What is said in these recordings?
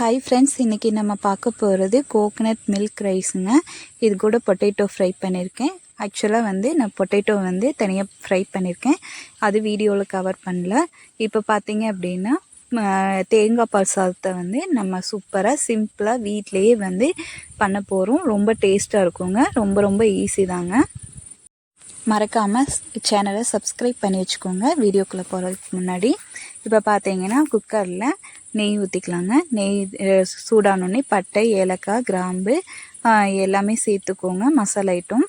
Hi friends இன்றைக்கி நம்ம பார்க்க போகிறது கோகனட் மில்க் ரைஸுங்க இது கூட பொட்டேட்டோ ஃப்ரை பண்ணியிருக்கேன் ஆக்சுவலாக வந்து நான் பொட்டேட்டோ வந்து தனியாக ஃப்ரை பண்ணியிருக்கேன் அது வீடியோவில் கவர் பண்ணல. இப்போ பார்த்தீங்க அப்படின்னா தேங்காய் பால் சாதத்தை வந்து நம்ம சூப்பராக சிம்பிளாக வீட்லேயே வந்து பண்ண போகிறோம் ரொம்ப டேஸ்ட்டாக இருக்குங்க. ரொம்ப ரொம்ப ஈஸி தாங்க. மறக்காமல் சேனலை சப்ஸ்கிரைப் பண்ணி வச்சுக்கோங்க. வீடியோக்குள்ளே போகிறதுக்கு முன்னாடி. இப்போ பார்த்தீங்கன்னா குக்கரில் நெய் ஊற்றிக்கலாங்க நெய் சூடானோடனே பட்டை ஏலக்காய் கிராம்பு எல்லாமே சேர்த்துக்கோங்க. மசாலா ஐட்டம்.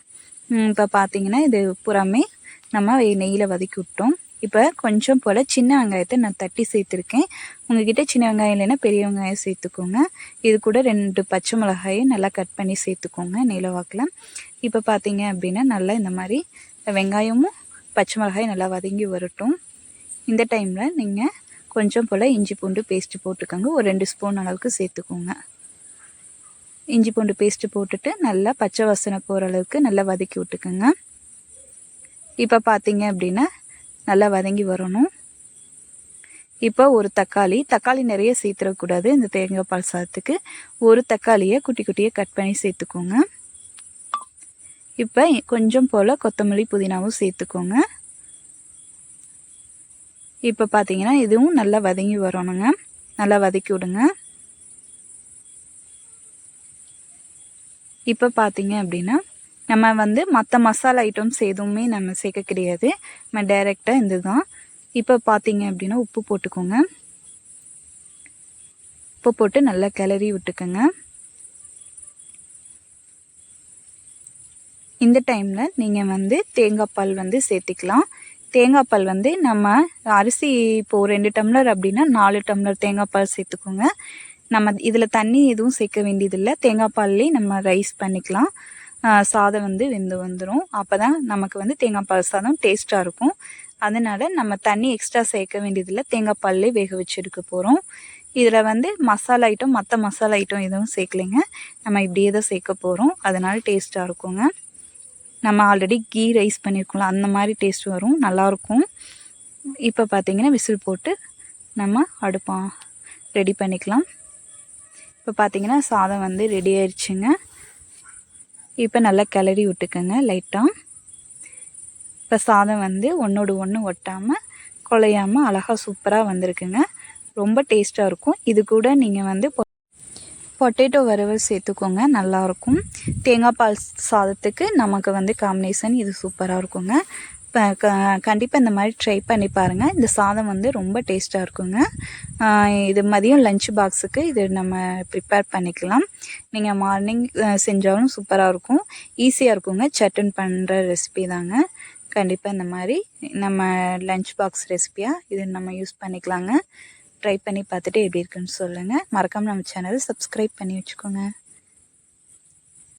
இப்போ பார்த்தீங்கன்னா இது புறமே நம்ம நெய்யில் வதக்கி விட்டோம். இப்போ கொஞ்சம் போல் சின்ன வெங்காயத்தை நான் தட்டி சேர்த்துருக்கேன். உங்ககிட்ட சின்ன வெங்காயம் இல்லைன்னா பெரிய வெங்காயம் சேர்த்துக்கோங்க. இது கூட ரெண்டு பச்சை மிளகாயும் நல்லா கட் பண்ணி சேர்த்துக்கோங்க. நீல வாக்கில் இப்போ பார்த்தீங்க அப்படின்னா நல்லா இந்த மாதிரி வெங்காயமும் பச்சை மிளகாயும் நல்லா வதங்கி வரட்டும். இந்த டைமில் நீங்கள் கொஞ்சம் போல் இஞ்சி பூண்டு பேஸ்ட்டு போட்டுக்கோங்க. ஒரு ரெண்டு ஸ்பூன் அளவுக்கு சேர்த்துக்கோங்க. இஞ்சி பூண்டு பேஸ்ட்டு போட்டுட்டு நல்லா பச்சை வாசனை போகிற அளவுக்கு நல்லா வதக்கி விட்டுக்கோங்க. இப்போ பார்த்தீங்க அப்படின்னா நல்லா வதங்கி வரணும். இப்போ ஒரு தக்காளி தக்காளி நிறைய சேர்த்துடக்கூடாது இந்த தேங்காய் பால் சாதத்துக்கு ஒரு தக்காளியை குட்டி குட்டியாக கட் பண்ணி சேர்த்துக்கோங்க. இப்போ கொஞ்சம் போல் கொத்தமல்லி புதினாவும் சேர்த்துக்கோங்க. இப்போ பார்த்தீங்கன்னா இதுவும் நல்லா வதங்கி வரணுங்க. நல்லா வதக்கி விடுங்க. இப்போ பார்த்தீங்க அப்படின்னா நம்ம வந்து மற்ற மசாலா ஐட்டம்ஸ் எதுவுமே நம்ம சேர்க்க கிடையாது. நம்ம டைரெக்டாக இந்த தான் இப்போ பார்த்தீங்க அப்படின்னா உப்பு போட்டுக்கோங்க. உப்பு போட்டு நல்லா கிளறி விட்டுக்கோங்க. இந்த டைமில் நீங்கள் வந்து தேங்காய் பால் வந்து சேர்த்திக்கலாம். தேங்காய் பால் வந்து நம்ம அரிசி இப்போது ரெண்டு டம்ளர் அப்படின்னா நாலு டம்ளர் தேங்காய் பால் சேர்த்துக்கோங்க. நம்ம இதில் தண்ணி எதுவும் சேர்க்க வேண்டியதில்லை. தேங்காய் பால்லே நம்ம ரைஸ் பண்ணிக்கலாம். சாதம் வந்து வெந்து வந்துடும் அப்போ தான் நமக்கு வந்து தேங்காய் பால் சாதம் டேஸ்ட்டாக இருக்கும். அதனால் நம்ம தண்ணி எக்ஸ்ட்ரா சேர்க்க வேண்டியதில்லை. தேங்காய் பால்லே வேக வச்சு எடுக்க போகிறோம் இதில் வந்து மசாலா ஐட்டம் மற்ற மசாலா ஐட்டம் எதுவும் சேர்க்கலைங்க. நம்ம இப்படியே தான் சேர்க்க போகிறோம் அதனால் டேஸ்ட்டாக இருக்குங்க. நம்ம ஆல்ரெடி கீ ரைஸ் பண்ணியிருக்கோம்ல அந்த மாதிரி டேஸ்ட் வரும். நல்லாயிருக்கும். இப்போ பார்த்தீங்கன்னா விசில் போட்டு நம்ம அடுப்பா ரெடி பண்ணிக்கலாம். இப்போ பார்த்தீங்கன்னா சாதம் வந்து ரெடி ஆயிடுச்சுங்க இப்போ நல்லா கிளறி விட்டுக்கோங்க லைட்டாக இப்போ சாதம் வந்து ஒன்றோடு ஒன்று ஒட்டாமல் குலையாமல் அழகாக சூப்பராக வந்திருக்குங்க. ரொம்ப டேஸ்ட்டாக இருக்கும். இது கூட நீங்கள் வந்து பொட்டேட்டோ வறுவல் சேர்த்துக்கோங்க நல்லாயிருக்கும். தேங்காய் பால் சாதத்துக்கு நமக்கு வந்து காம்பினேஷன் இது சூப்பராக இருக்குங்க. இப்போ க கண்டிப்பாக இந்த மாதிரி ட்ரை பண்ணி பாருங்கள் இந்த சாதம் வந்து ரொம்ப டேஸ்ட்டாக இருக்குங்க. இது மதியம் லஞ்ச் பாக்ஸுக்கு இது நம்ம ப்ரிப்பேர் பண்ணிக்கலாம். நீங்கள் மார்னிங் செஞ்சாலும் சூப்பராக இருக்கும். ஈஸியாக இருக்குங்க. சட்டன் பண்ணுற ரெசிபி தாங்க. கண்டிப்பாக இந்த மாதிரி நம்ம லஞ்ச் பாக்ஸ் ரெசிபியாக இது நம்ம யூஸ் பண்ணிக்கலாங்க. ட்ரை பண்ணி பார்த்துட்டு எப்படி இருக்குன்னு சொல்லுங்கள் மறக்காமல் நம்ம சேனலை சப்ஸ்கிரைப் பண்ணி வச்சுக்கோங்க.